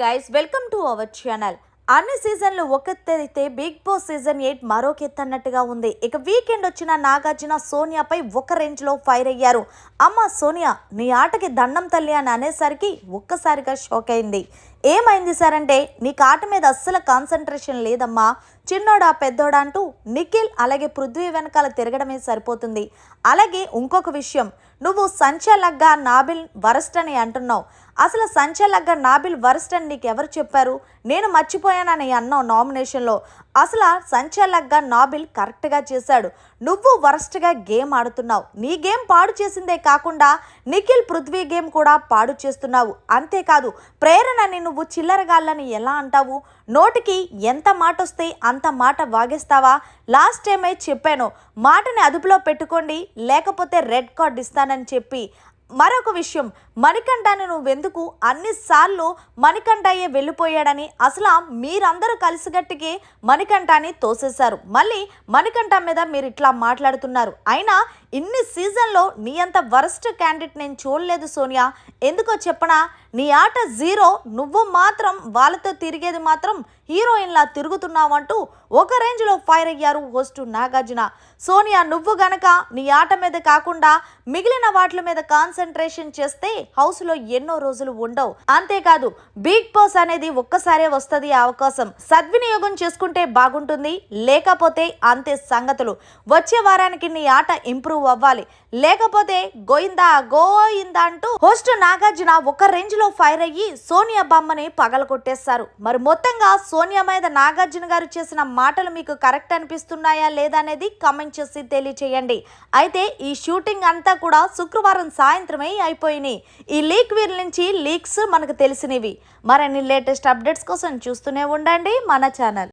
Guys welcome to our channel అన్ని సీజన్లు ఒకెత్తైతే బిగ్ బాస్ సీజన్ ఎయిట్ మరొకెత్తన్నట్టుగా ఉంది. ఇక వీకెండ్ వచ్చిన నాగార్జున సోనియాపై ఒక రేంజ్లో ఫైర్ అయ్యారు. అమ్మ సోనియా నీ ఆటకి దండం తల్లి అని అనేసరికి ఒక్కసారిగా షాక్ అయింది. ఏమైంది సార్ అంటే నీకు ఆట మీద అస్సలు కాన్సన్ట్రేషన్ లేదమ్మా. చిన్నోడా పెద్దోడా అంటూ నిఖిల్ అలాగే పృథ్వీ వెనకాల తిరగడమే సరిపోతుంది. అలాగే ఇంకొక విషయం నువ్వు సంచలగ్గా నాబిల్ వరస్ట్ అని అంటున్నావు. అసలు సంచలగ్గా నాబిల్ వరస్ట్ అని నీకు ఎవరు చెప్పారు? నేను మర్చిపోయానని అన్నావు నామినేషన్లో అసలు సంచలగ్గా నాబిల్ కరెక్ట్గా చేశాడు. నువ్వు వరస్ట్గా గేమ్ ఆడుతున్నావు. నీ గేమ్ పాడు చేసిందే కాకుండా నిఖిల్ పృథ్వీ గేమ్ కూడా పాడు చేస్తున్నావు. అంతేకాదు ప్రేరణని నువ్వు చిల్లరగాళ్ళని ఎలా అంటావు? నోటికి ఎంత మాట వస్తే అంత మాట వాగేస్తావా? లాస్ట్ టైం చెప్పాను మాటని అదుపులో పెట్టుకోండి లేకపోతే రెడ్ కార్డ్ ఇస్తానని చెప్పి. మరొక విషయం మణికంఠను నువ్వెందుకు అన్నిసార్లు మణికంఠయ్యే వెళ్ళిపోయాడని అసలు మీరందరూ కలిసిగట్టికి మణికంఠని తోసేశారు. మళ్ళీ మణికంఠ మీద మీరు ఇట్లా మాట్లాడుతున్నారు. అయినా ఇన్ని సీజన్లో నీ అంత వరస్ట్ క్యాండిడేట్ నేను చూడలేదు సోనియా. ఎందుకో చెప్పనా? నీ ఆట జీరో నువ్వు మాత్రం వాళ్ళతో తిరిగేది మాత్రం హీరోయిన్లా తిరుగుతున్నావంటూ ఒక రేంజ్లో ఫైర్ అయ్యారు హోస్టు నాగార్జున. సోనియా నువ్వు గనక నీ ఆట మీద కాకుండా మిగిలిన వాటి మీద కాన్సన్ట్రేషన్ చేస్తే హౌస్లో ఎన్నో రోజులు ఉండవు. అంతేకాదు బిగ్ బాస్ అనేది ఒక్కసారే వస్తుంది అవకాశం. సద్వినియోగం చేసుకుంటే బాగుంటుంది లేకపోతే అంతే సంగతులు. వచ్చే వారానికి నీ ఆట ఇంప్రూవ్ ఇంప్రూవ్ అవ్వాలి. లేకపోతే గోయిందా గోయిందా అంటూ హోస్ట్ నాగార్జున ఒక రేంజ్లో ఫైర్ అయ్యి సోనియా బొమ్మని పగలగొట్టేస్తారు. మరి మొత్తంగా సోనియా మీద నాగార్జున గారు చేసిన మాటలు మీకు కరెక్ట్ అనిపిస్తున్నాయా లేదా అనేది కామెంట్ చేసి తెలియచేయండి. అయితే ఈ షూటింగ్ అంతా కూడా శుక్రవారం సాయంత్రమే అయిపోయినాయి ఈ లీక్ వీరి నుంచి లీక్స్ మనకు తెలిసినవి. మరిన్ని లేటెస్ట్ అప్డేట్స్ కోసం చూస్తూనే ఉండండి మన ఛానల్.